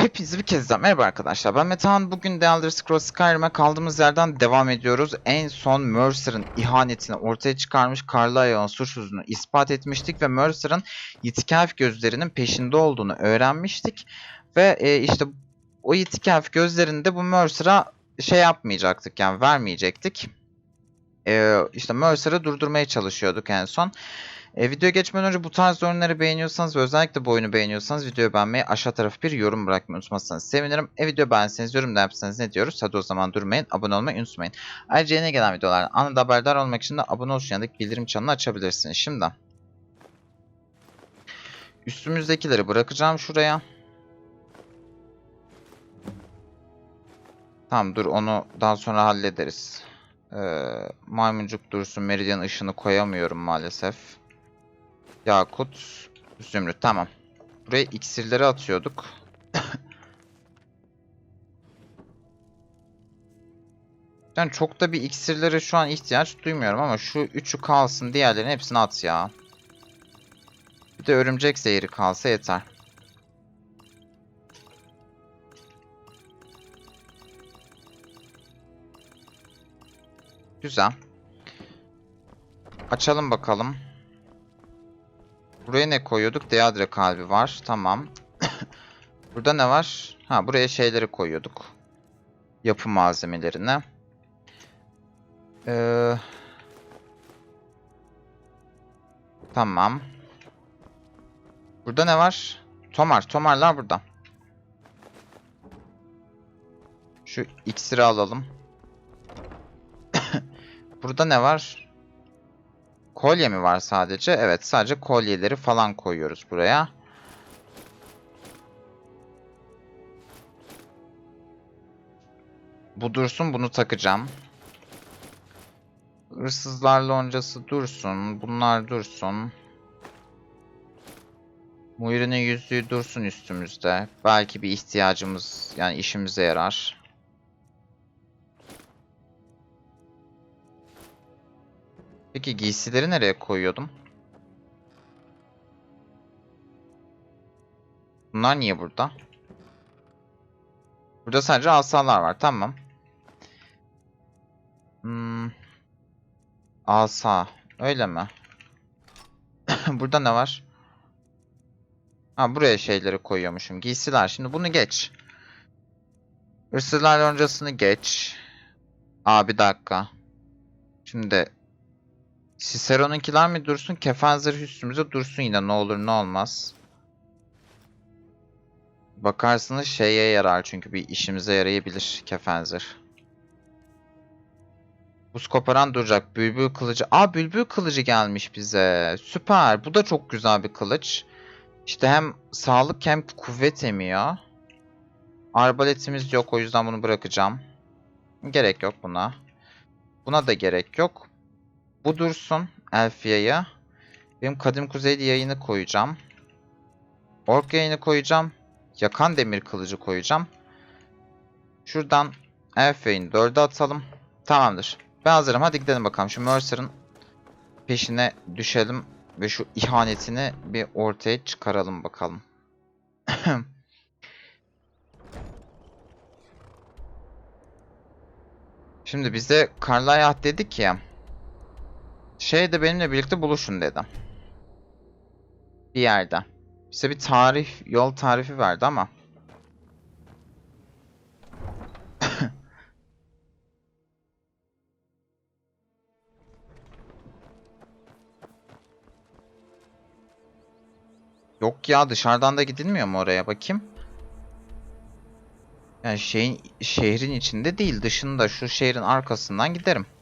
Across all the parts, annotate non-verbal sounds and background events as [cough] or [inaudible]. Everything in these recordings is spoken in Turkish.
Hepinize bir kez daha merhaba arkadaşlar. Ben Metehan. Bugün The Elder Scrolls Skyrim'e kaldığımız yerden devam ediyoruz. En son Mercer'ın ihanetini ortaya çıkarmış, Carlyle'ın suçsuzluğunu ispat etmiştik ve Mercer'ın Yitik Elf gözlerinin peşinde olduğunu öğrenmiştik. Ve e, işte o Yitik Elf gözlerini de bu Mercer'a şey yapmayacaktık yani vermeyecektik. E, işte Mercer'ı durdurmaya çalışıyorduk en son. E, videoya geçmeden önce bu tarz oyunları beğeniyorsanız ve özellikle bu oyunu beğeniyorsanız videoyu beğenmeyi aşağı tarafı bir yorum bırakmayı unutmazsanız sevinirim. E video beğenseniz yorum da yapsanız ne diyoruz? Hadi o zaman durmayın abone olmayı unutmayın. Ayrıca yeni gelen videolardan anında haberdar olmak için de abone ol yanındaki bildirim çanını açabilirsiniz. Şimdi üstümüzdekileri bırakacağım şuraya. Tamam dur onu daha sonra hallederiz. Ee, maymuncuk dursun meridyen ışını koyamıyorum maalesef. Yakut, zümrüt. Tamam. Buraya iksirleri atıyorduk. [coughs] yani çok da bir iksirlere şu an ihtiyaç duymuyorum ama şu üçü kalsın. Diğerlerin hepsini at ya. Bir de örümcek zehri kalsa yeter. Güzel. Açalım bakalım. Buraya ne koyuyorduk? Deadre kalbi var. Tamam. [coughs] Burada ne var? Ha buraya şeyleri koyuyorduk. Yapı malzemelerine. Ee, tamam. Burada ne var? Tomar. Tomarlar burada. Şu iksiri alalım. [coughs] burada ne var? Kolye mi var sadece? Evet sadece kolyeleri falan koyuyoruz buraya. Bu dursun bunu takacağım. Hırsızlar loncası dursun. Bunlar dursun. Muhirinin yüzüğü dursun üstümüzde. Belki bir ihtiyacımız yani işimize yarar. Peki giysileri nereye koyuyordum? Bunlar niye burada? Burada sadece asalar var. Tamam. Hmm. Asa. Öyle mi? [coughs] burada ne var? Ha buraya şeyleri koyuyormuşum. Giysiler. Şimdi bunu geç. Hırsızlar loncasını geç. Aa bir dakika. Şimdi Cicero'nunkiler mi dursun? Kefen zırh üstümüze dursun yine ne olur ne olmaz. Bakarsınız şeye yarar çünkü bir işimize yarayabilir kefen zırh. Buz koparan duracak. Bülbül kılıcı. Aa bülbül kılıcı gelmiş bize. Süper. Bu da çok güzel bir kılıç. İşte hem sağlık hem kuvvet emiyor. Arbaletimiz yok o yüzden bunu bırakacağım. Gerek yok buna. Buna da gerek yok. Bu dursun Elfia'ya. Benim Kadim Kuzeyli yayını koyacağım. Ork yayını koyacağım. Yakan demir kılıcı koyacağım. Şuradan Elfia'yı 4'e atalım. Tamamdır. Ben hazırım. Hadi gidelim bakalım. Şu Mercer'ın peşine düşelim. Ve şu ihanetini bir ortaya çıkaralım bakalım. [clears throat] Şimdi bize Karlayah dedik ya. Şey de benimle birlikte buluşun dedi. Bir yerde. Bize bir tarif, yol tarifi verdi ama. [laughs] Yok ya dışarıdan da gidilmiyor mu oraya bakayım. Yani şeyin şehrin içinde değil dışında şu şehrin arkasından giderim.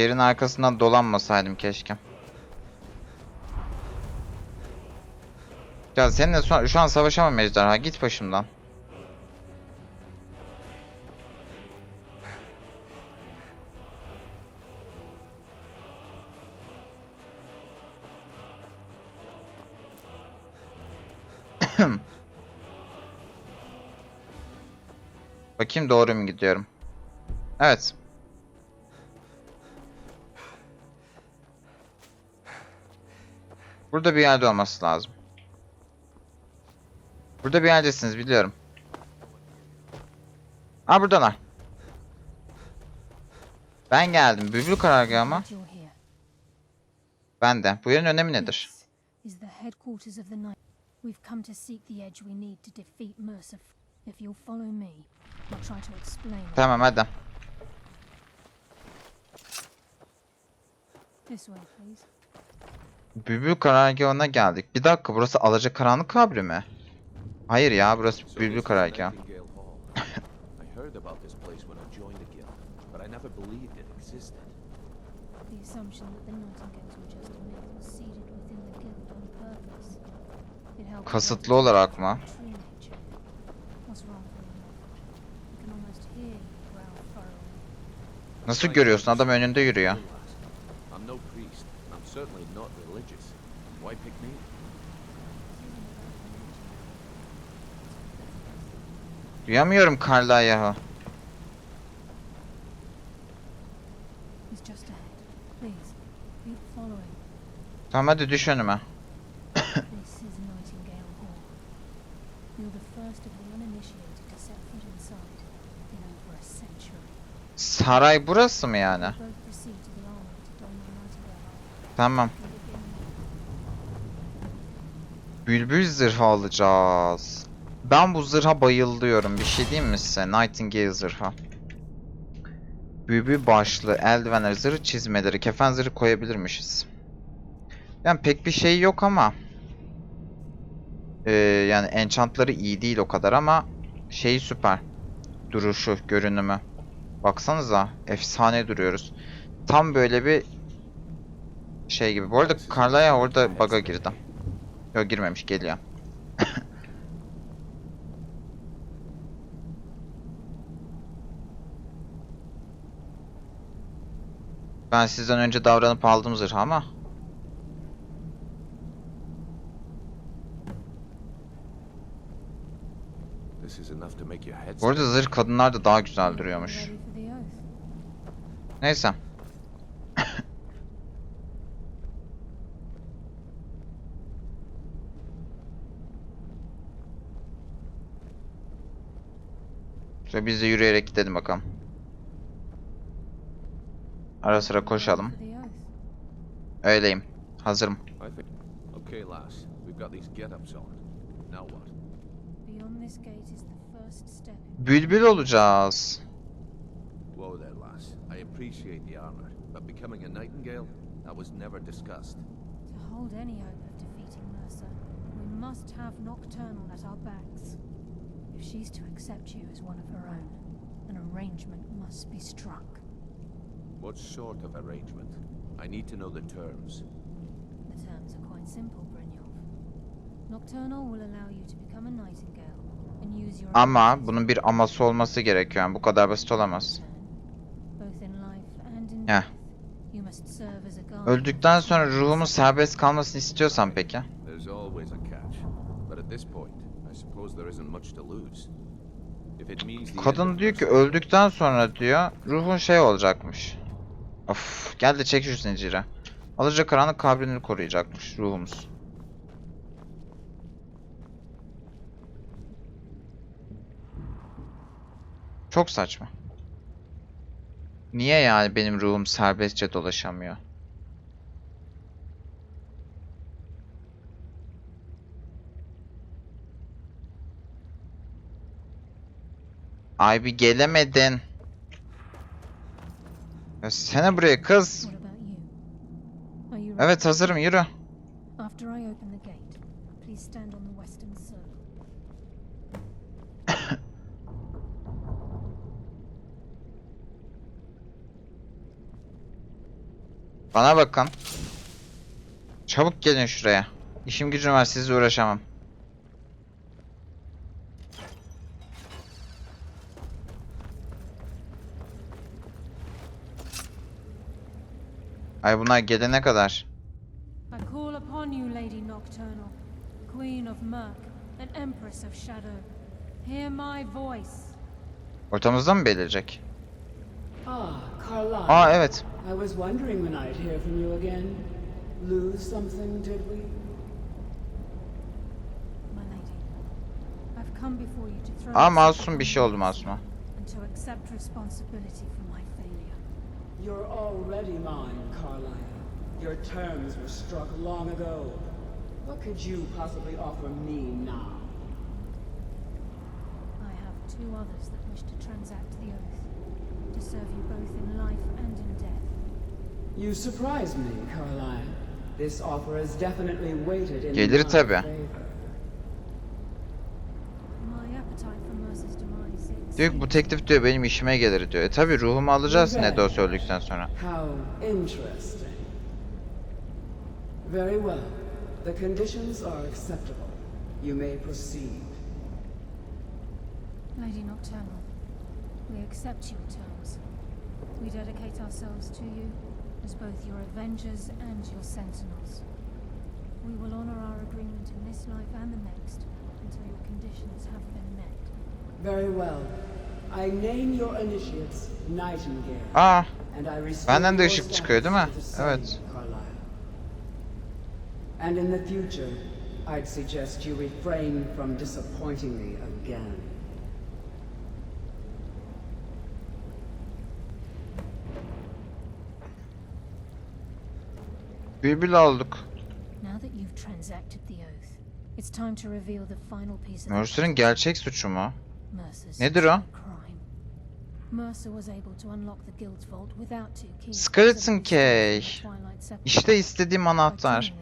Şehrin arkasından dolanmasaydım keşke. Ya seninle şu an, şu an savaşamam ejderha. Git başımdan. [coughs] Bakayım doğru mu gidiyorum? Evet. Burada bir yerde olması lazım. Burada bir yerdesiniz biliyorum. Aa buradalar. Ben geldim. Bülbül karargahı ama. Ben de. Bu yerin önemi nedir? We've come to seek the edge we need to defeat Mercer. If you'll follow me, I'll try to explain. Tamam hadi. This way, please. Bülbül karargahına geldik. Bir dakika burası Alacakaranlık kabri mi? Hayır ya burası Bülbül karargahı. Kasıtlı olarak mı? Nasıl görüyorsun? Adam önünde yürüyor. Why pick me? Duyamıyorum keep following. Tamam hadi düş önüme. Saray burası mı yani? We both proceed to the armory to don the Nightingale Tamam. armor. We begin Bülbül zırhı alacağız. Ben bu zırha bayılıyorum. Bir şey diyeyim mi size? Nightingale zırhı. Bülbül başlı, eldivenler, zırh çizmeleri, kefen zırhı koyabilirmişiz. Yani pek bir şey yok ama. Ee, yani enchantları iyi değil o kadar ama şeyi süper. Duruşu, görünümü. Baksanıza, efsane duruyoruz. Tam böyle bir şey gibi. Bu arada Carla'ya orada bug'a girdim. Yok girmemiş geliyor. [laughs] ben sizden önce davranıp aldım zırhı ama. This is enough to make your head Bu arada zırh kadınlar da daha güzel duruyormuş. Neyse. Şöyle biz de yürüyerek gidelim bakalım. Ara sıra koşalım. Öyleyim. Hazırım. Okay, lass. We've got these get-ups on. Now what? Beyond this gate is the first step Bülbül olacağız. Whoa there, lass. I appreciate the armor, but becoming a nightingale? That was never discussed. To hold any hope of defeating Mercer, we must have Nocturnal at our backs. If she's to accept you as one of her own, an arrangement must be struck. What sort of arrangement? I need to know the terms. The terms are quite simple, Brynjolf. Nocturnal will allow you to become a nightingale and use your Ama bunun bir aması olması gerekiyor. Yani bu kadar basit olamaz. Heh. Öldükten sonra ruhumun serbest kalmasını istiyorsan peki? There isn't much to lose. If it means the end Kadın diyor ki öldükten sonra diyor ruhun şey olacakmış. Of gel de çek şu zinciri. Alıcı karanlık kabrini koruyacakmış ruhumuz. Çok saçma. Niye yani benim ruhum serbestçe dolaşamıyor? Ay bir gelemedin. Ya sene buraya kız. Evet hazırım yürü. Bana bakın. Çabuk gelin şuraya. İşim gücüm var sizle uğraşamam. Ay bunlar gelene kadar. I call upon you, Lady Nocturnal, Queen of Murk and Empress of Shadow. Hear my voice. Ortamızda mı belirecek? Carlyle. Aa evet. I was wondering when I'd hear from you again. Lose something, did we? My lady, I've come before you to throw Aa masum bir şey oldu masuma. and to accept responsibility failure. You're already mine, Carlyle. Your terms were struck long ago. What could you possibly offer me now? I have two others that wish to transact the oath, to serve you both in life and in death. You surprise me, Carlyle. This offer is definitely weighted in Gelir my tabii. favor. Diyor ki bu teklif diyor benim işime gelir diyor. E tabi ruhumu alacağız Nedos öldükten sonra. How interesting. Very well. The conditions are acceptable. You may proceed. Lady Nocturnal, we accept your terms. We dedicate ourselves to you as both your avengers and your sentinels. We will honor our agreement in this life and the next until your conditions have been met. Very well. I name your initiates Nightingale. Aa And I restore Benden de ışık çıkıyor, değil mi? Evet. Carlyle. And in the future, I'd suggest you refrain from disappointing me again. bülbül olduk. Now that you've transacted the oath, it's time to reveal the final piece of the Mercer'ın gerçek suçu mu? Nedir o? Skeleton Key. İşte istediğim anahtar.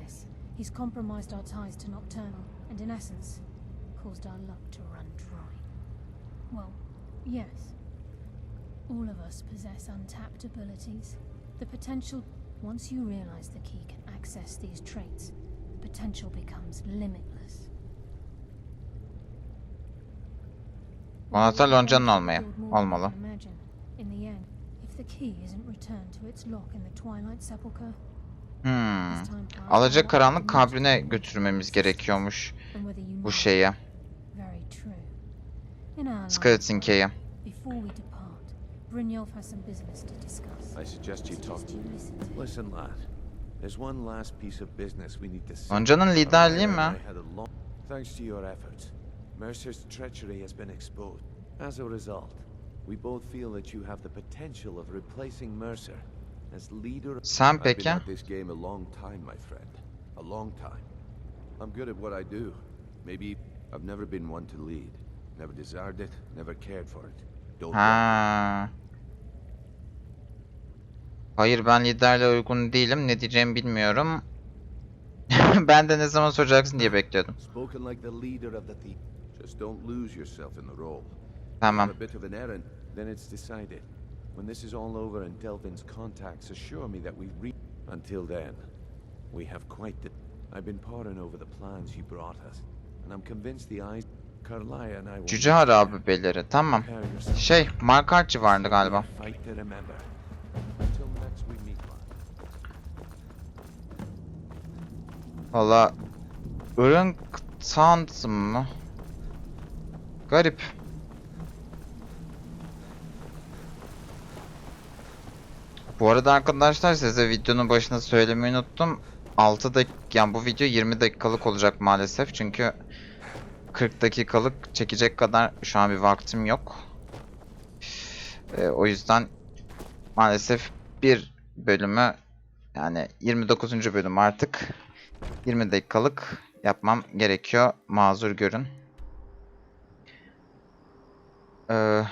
Yes. All of us possess untapped abilities. The potential, once you realize the key can access these traits, the potential becomes limitless. İn the Twilight Sepulchre, Hmm. Alacak karanlık kabrine götürmemiz gerekiyormuş bu know it, şeye. Very true. In our Skeleton lives, key'i. Before we depart, Brynjolf has some business to discuss. I suggest you talk. To him. Listen, lad. There's one last piece of business we need to settle. Lonca'nın liderliği mi? Thanks to your efforts, Mercer's treachery has been exposed. As a result, we both feel that you have the potential of replacing Mercer as leader. Sen I've been peki? at this game a long time, my friend. A long time. I'm good at what I do. Maybe I've never been one to lead. Never desired it, never cared for it. Don't. Ha. Hayır ben liderle uygun değilim. Ne diyeceğimi bilmiyorum. [laughs] ben de ne zaman soracaksın diye bekliyordum. Just don't lose yourself in the role. Tamam. A bit of an errand, then it's decided. When this is all over and Delvin's contacts assure me that we re- Until then, we have quite the... I've been poring over the plans you brought us, and I'm convinced the eyes... Carlia and I will... Cüce harabeleri. Tamam. Şey, Markart civarında galiba. Fight to remember. Until next we meet, lad. Valla ırın tanıtım mı? Garip. Bu arada arkadaşlar size videonun başında söylemeyi unuttum. 6 dakika yani bu video 20 dakikalık olacak maalesef çünkü 40 dakikalık çekecek kadar şu an bir vaktim yok. Ee, o yüzden maalesef bir bölümü yani 29. bölüm artık 20 dakikalık yapmam gerekiyor. Mazur görün. Ee,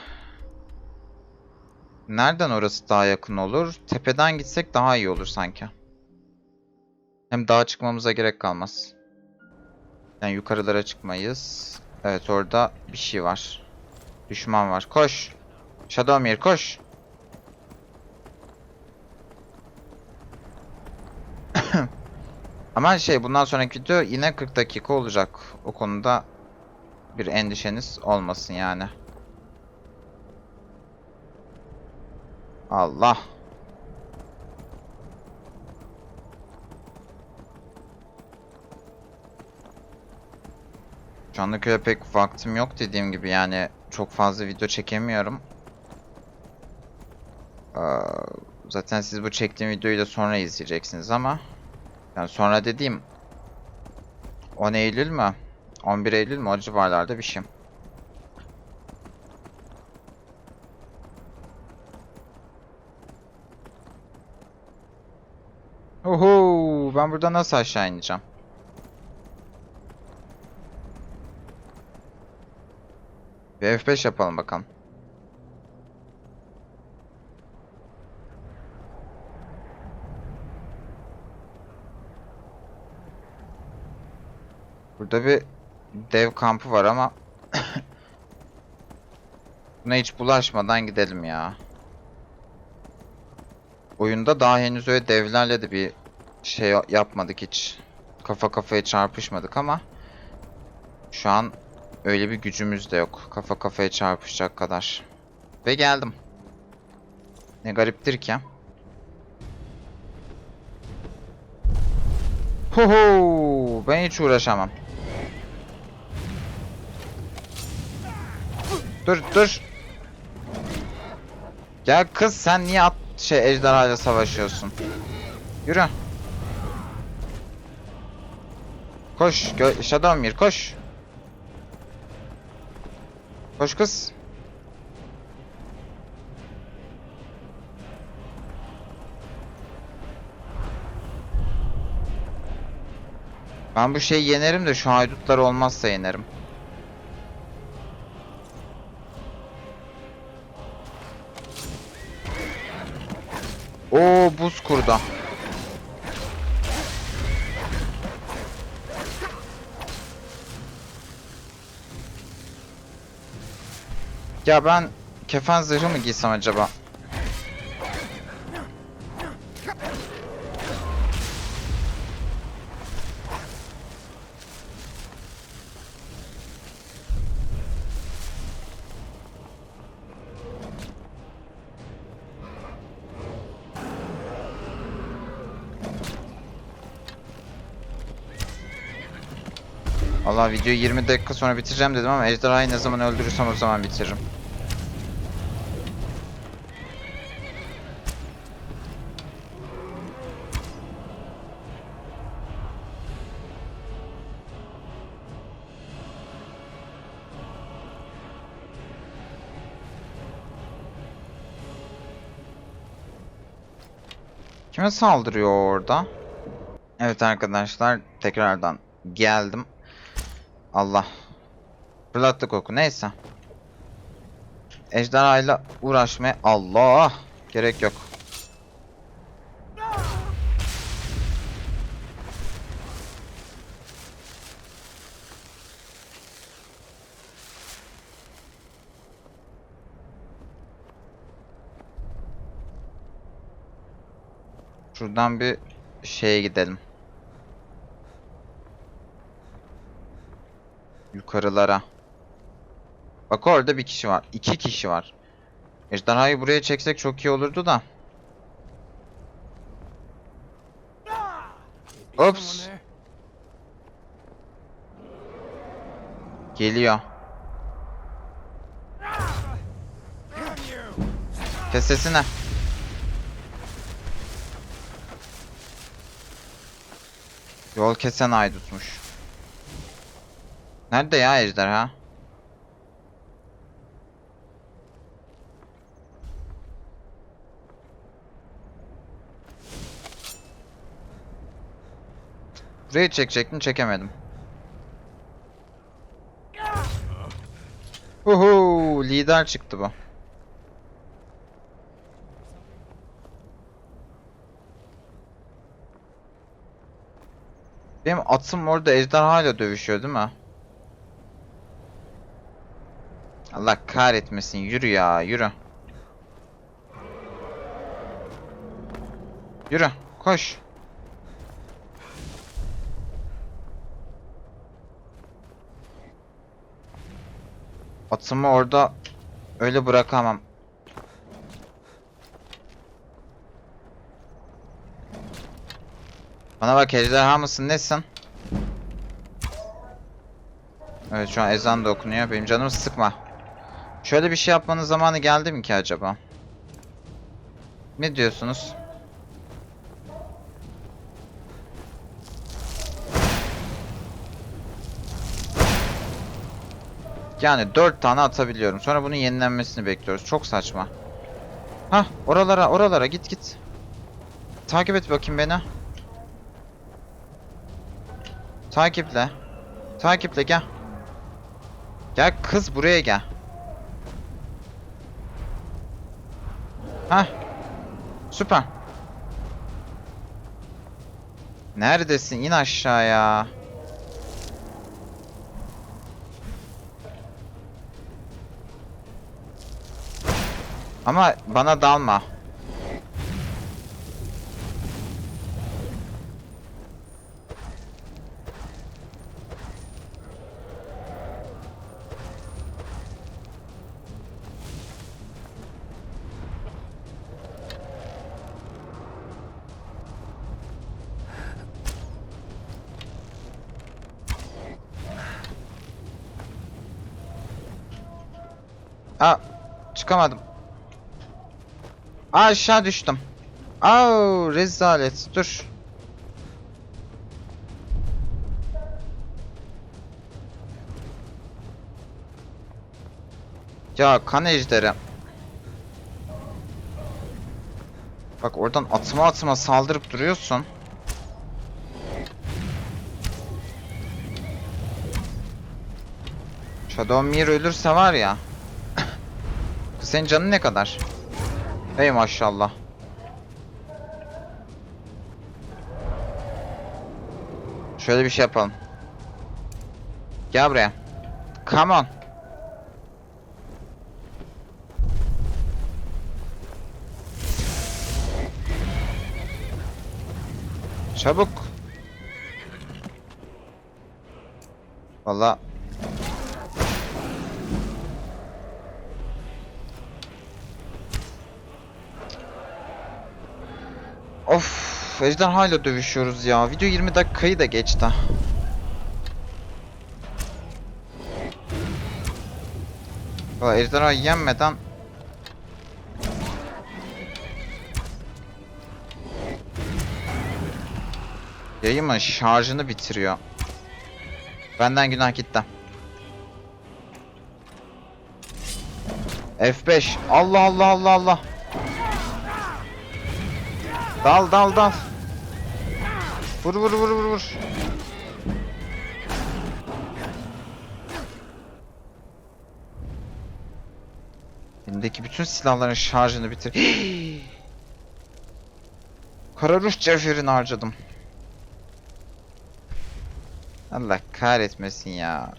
nereden orası daha yakın olur? Tepeden gitsek daha iyi olur sanki. Hem dağa çıkmamıza gerek kalmaz. Yani yukarılara çıkmayız. Evet orada bir şey var. Düşman var. Koş. Shadowmere koş. [laughs] Ama şey bundan sonraki video yine 40 dakika olacak. O konuda bir endişeniz olmasın yani. Allah. Şu anda köye pek vaktim yok dediğim gibi yani çok fazla video çekemiyorum. Ee, zaten siz bu çektiğim videoyu da sonra izleyeceksiniz ama yani sonra dediğim 10 Eylül mü? 11 Eylül mü? O civarlarda bir şey. Ben burada nasıl aşağı ineceğim? Bir F5 yapalım bakalım. Burada bir dev kampı var ama [coughs] buna hiç bulaşmadan gidelim ya. Oyunda daha henüz öyle devlerle de bir şey yapmadık hiç. Kafa kafaya çarpışmadık ama şu an öyle bir gücümüz de yok. Kafa kafaya çarpışacak kadar. Ve geldim. Ne gariptir ki. Huhu, ben hiç uğraşamam. Dur dur. Ya kız sen niye at şey ejderhayla savaşıyorsun? Yürü. Koş, Shadowmere koş. Koş kız. Ben bu şeyi yenerim de şu haydutlar olmazsa yenerim. Oo buz kurda. Ya ben kefen zırhı mı giysem acaba? Allah videoyu 20 dakika sonra bitireceğim dedim ama ejderhayı ne zaman öldürürsem o zaman bitiririm. Kime saldırıyor orada? Evet arkadaşlar tekrardan geldim. Allah. Fırlattık oku neyse. Ejderhayla uğraşmaya Allah gerek yok. Şuradan bir şeye gidelim. Yukarılara. Bak orada bir kişi var. İki kişi var. Ejderhayı buraya çeksek çok iyi olurdu da. Ops. Geliyor. Kes sesini. Yol kesen aydutmuş. Nerede ya ejderha? Burayı çekecektim çekemedim. Uhu, lider çıktı bu. Benim atım orada ejderhayla dövüşüyor değil mi? Allah kahretmesin yürü ya yürü. Yürü koş. Atımı orada öyle bırakamam. Bana bak ejderha mısın nesin? Evet şu an ezan da okunuyor. Benim canımı sıkma. Şöyle bir şey yapmanın zamanı geldi mi ki acaba? Ne diyorsunuz? Yani 4 tane atabiliyorum. Sonra bunun yenilenmesini bekliyoruz. Çok saçma. Hah, oralara, oralara git git. Takip et bakayım beni. Takiple. Takiple gel. Gel kız buraya gel. Hah. Süper. Neredesin? İn aşağıya. Ama bana dalma. Aa, çıkamadım. Aşağı düştüm. Aa, rezalet. Dur. Ya kan ejderi. Bak oradan atıma atıma saldırıp duruyorsun. Shadowmere ölürse var ya. Senin canın ne kadar? Ey maşallah. Şöyle bir şey yapalım. Gel buraya. Come on. Çabuk. Valla Of, ejderhayla dövüşüyoruz ya. Video 20 dakikayı da geçti. Valla ejderha yenmeden Yayımın şarjını bitiriyor. Benden günah gitti. F5. Allah Allah Allah Allah. Dal dal dal. Vur vur vur vur vur. Elimdeki bütün silahların şarjını bitir. [gasps] Kararuş cevherini harcadım. Allah kahretmesin ya.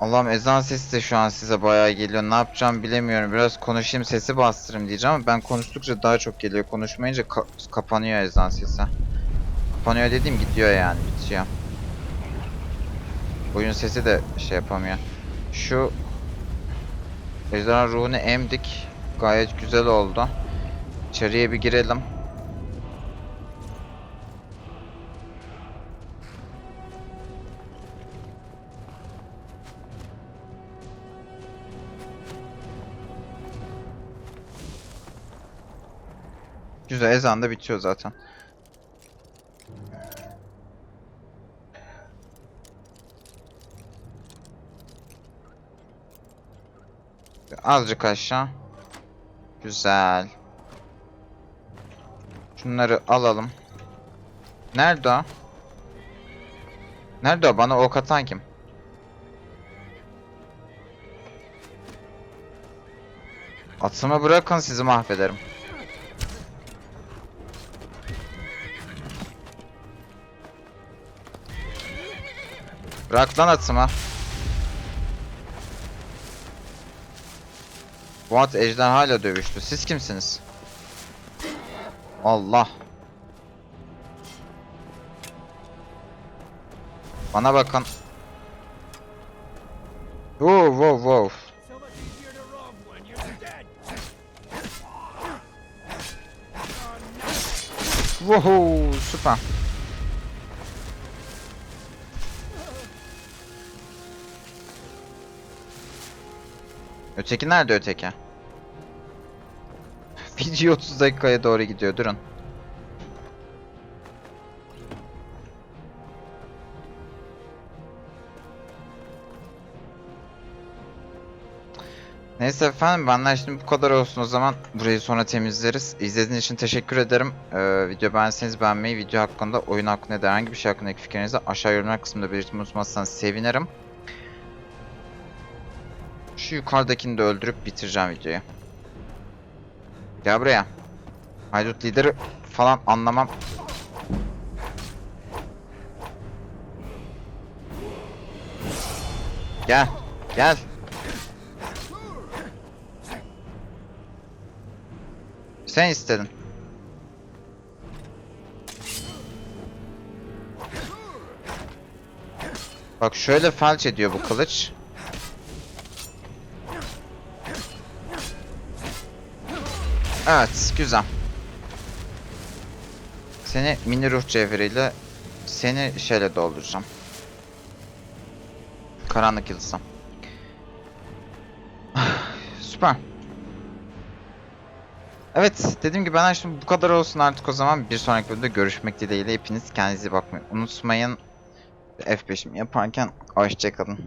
Allah'ım ezan sesi de şu an size bayağı geliyor. Ne yapacağım bilemiyorum. Biraz konuşayım sesi bastırayım diyeceğim ama ben konuştukça daha çok geliyor. Konuşmayınca ka- kapanıyor ezan sesi. Kapanıyor dediğim gidiyor yani bitiyor. Oyun sesi de şey yapamıyor. Şu Ejderha ruhunu emdik. Gayet güzel oldu. İçeriye bir girelim. Güzel ezan da bitiyor zaten. Azıcık aşağı. Güzel. Şunları alalım. Nerede o? Nerede o? Bana ok atan kim? Atımı bırakın sizi mahvederim. Bırak lan atımı. Bu at ejderhayla dövüştü. Siz kimsiniz? Allah. Bana bakın. Wow wow wow. Woohoo süper. Öteki nerede öteki? [laughs] Video 30 dakikaya doğru gidiyor. Durun. Neyse efendim benden şimdi bu kadar olsun o zaman burayı sonra temizleriz. İzlediğiniz için teşekkür ederim. Ee, video beğenseniz beğenmeyi, video hakkında, oyun hakkında herhangi bir şey hakkındaki fikrinizi aşağı yorumlar kısmında belirtmeyi unutmazsanız sevinirim. Şu yukarıdakini de öldürüp bitireceğim videoyu. Gel buraya. Haydut lideri falan anlamam. Gel. Gel. Sen istedin. Bak şöyle felç ediyor bu kılıç. Evet, güzel. Seni mini ruh cevheriyle seni şeyle dolduracağım. Karanlık yıldızım. [sighs] Süper. Evet, dediğim gibi ben şimdi bu kadar olsun artık o zaman. Bir sonraki bölümde görüşmek dileğiyle hepiniz kendinize bakmayı unutmayın. F5'imi yaparken hoşçakalın.